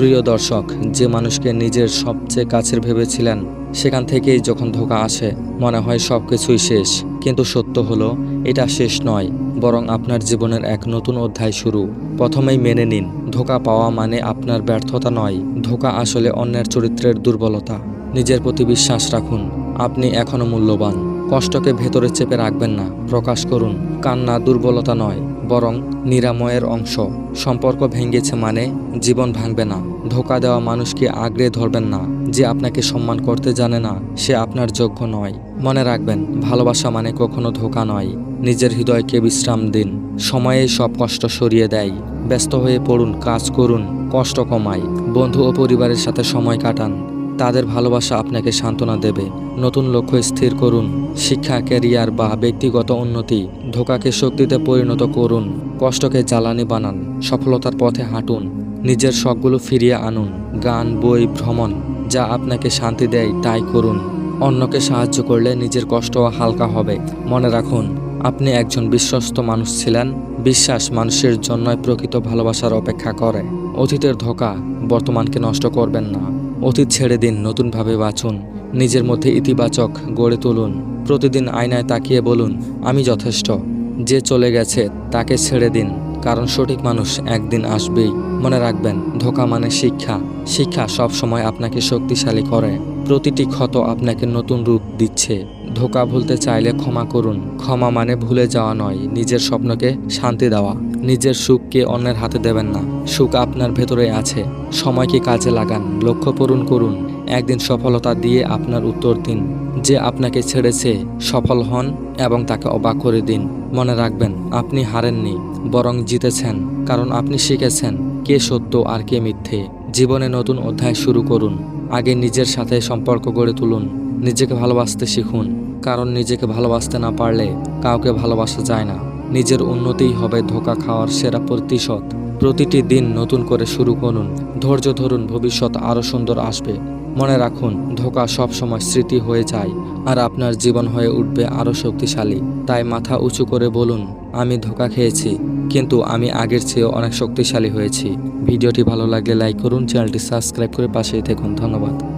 প্রিয় দর্শক, যে মানুষকে নিজের সবচেয়ে কাছের ভেবেছিলেন, সেখান থেকেই যখন ধোকা আসে, মনে হয় সব কিছুই শেষ। কিন্তু সত্য হলো, এটা শেষ নয়, বরং আপনার জীবনের এক নতুন অধ্যায় শুরু। প্রথমেই মেনে নিন, ধোকা পাওয়া মানে আপনার ব্যর্থতা নয়, ধোকা আসলে অন্যের চরিত্রের দুর্বলতা। নিজের প্রতি বিশ্বাস রাখুন, আপনি এখনও মূল্যবান। কষ্টকে ভেতরে চেপে রাখবেন না, প্রকাশ করুন, কান্না দুর্বলতা নয়। বরং নিরাময়ের অংশ। সম্পর্ক ভেঙেছে মানে জীবন ভাঙবে না। ধোকা দেওয়া মানুষকে আগড়ে ধরবেন না। যে আপনাকে সম্মান করতে জানে না, সে আপনার যোগ্য নয়। মনে রাখবেন, ভালোবাসা মানে কখনো ধোকা নয়। নিজের হৃদয়কে বিশ্রাম দিন। সময়ে সব কষ্ট সরিয়ে দেয়। ব্যস্ত হয়ে পড়ুন, কাজ করুন, কষ্ট কমায়। বন্ধু ও পরিবারের সাথে সময় কাটান। তাদের ভালোবাসা আপনাকে সান্ত্বনা দেবে। নতুন লক্ষ্য স্থির করুন। শিক্ষা, ক্যারিয়ার বা ব্যক্তিগত উন্নতি, ধোকাকে শক্তিতে পরিণত করুন। কষ্টকে জ্বালানি বানান। সফলতার পথে হাঁটুন। নিজের শখগুলো ফিরিয়ে আনুন। গান, বই, ভ্রমণ, যা আপনাকে শান্তি দেয়, তাই করুন। অন্যকে সাহায্য করলে নিজের কষ্টও হালকা হবে। মনে রাখুন, আপনি একজন বিশ্বস্ত মানুষ ছিলেন। বিশ্বাস মানুষের জন্যই প্রকৃত ভালোবাসার অপেক্ষা করে। অতীতের ধোকা বর্তমানকে নষ্ট করবেন না। অতীত ছেড়ে দিন, নতুনভাবে বাঁচুন, নিজের মধ্যে ইতিবাচক গড়ে তুলুন, প্রতিদিন আয়নায় তাকিয়ে বলুন, আমি যথেষ্ট, যে চলে গেছে তাকে ছেড়ে দিন, কারণ সঠিক মানুষ একদিন আসবেই। মনে রাখবেন, ধোকা মানে শিক্ষা শিক্ষা সব সময় আপনাকে শক্তিশালী করে। প্রতিটি ক্ষত আপনাকে নতুন রূপ দিচ্ছে। ধোকা ভুলতে চাইলে ক্ষমা করুন। ক্ষমা মানে ভুলে যাওয়া নয়, নিজের স্বপ্নকে শান্তি দেওয়া। নিজের সুখকে অন্যের হাতে দেবেন না। সুখ আপনার ভেতরে আছে। সময়কে কাজে লাগান? লক্ষ্য পূরণ করুন। একদিন সফলতা দিয়ে আপনার উত্তর দিন। যে আপনাকে ছেড়েছে, সফল হন এবং তাকে অবাক করে দিন। মনে রাখবেন, আপনি হারেননি, বরং জিতেছেন, কারণ আপনি শিখেছেন কে সত্য আর কে মিথ্যে। জীবনে নতুন অধ্যায় শুরু করুন। আগে নিজের সাথে সম্পর্ক গড়ে তুলুন, নিজেকে ভালোবাসতে শিখুন, কারণ নিজেকে ভালোবাসতে না পারলে কাউকে ভালোবাসা যায় না। নিজের উন্নতিই হবে ধোকা খাওয়ার সেরা প্রতিশোধ। প্রতিটি দিন নতুন করে শুরু করুন, ধৈর্য ধরুন, ভবিষ্যৎ আরও সুন্দর আসবে। মনে রাখুন, ধোকা সবসময় স্মৃতি হয়ে যায় আর আপনার জীবন হয়ে উঠবে আরও শক্তিশালী। তাই মাথা উঁচু করে বলুন, আমি ধোকা খেয়েছি, কিন্তু আমি আগের চেয়েও অনেক শক্তিশালী হয়েছি। ভিডিওটি ভালো লাগলে লাইক করুন, চ্যানেলটি সাবস্ক্রাইব করে পাশেই থাকুন। ধন্যবাদ।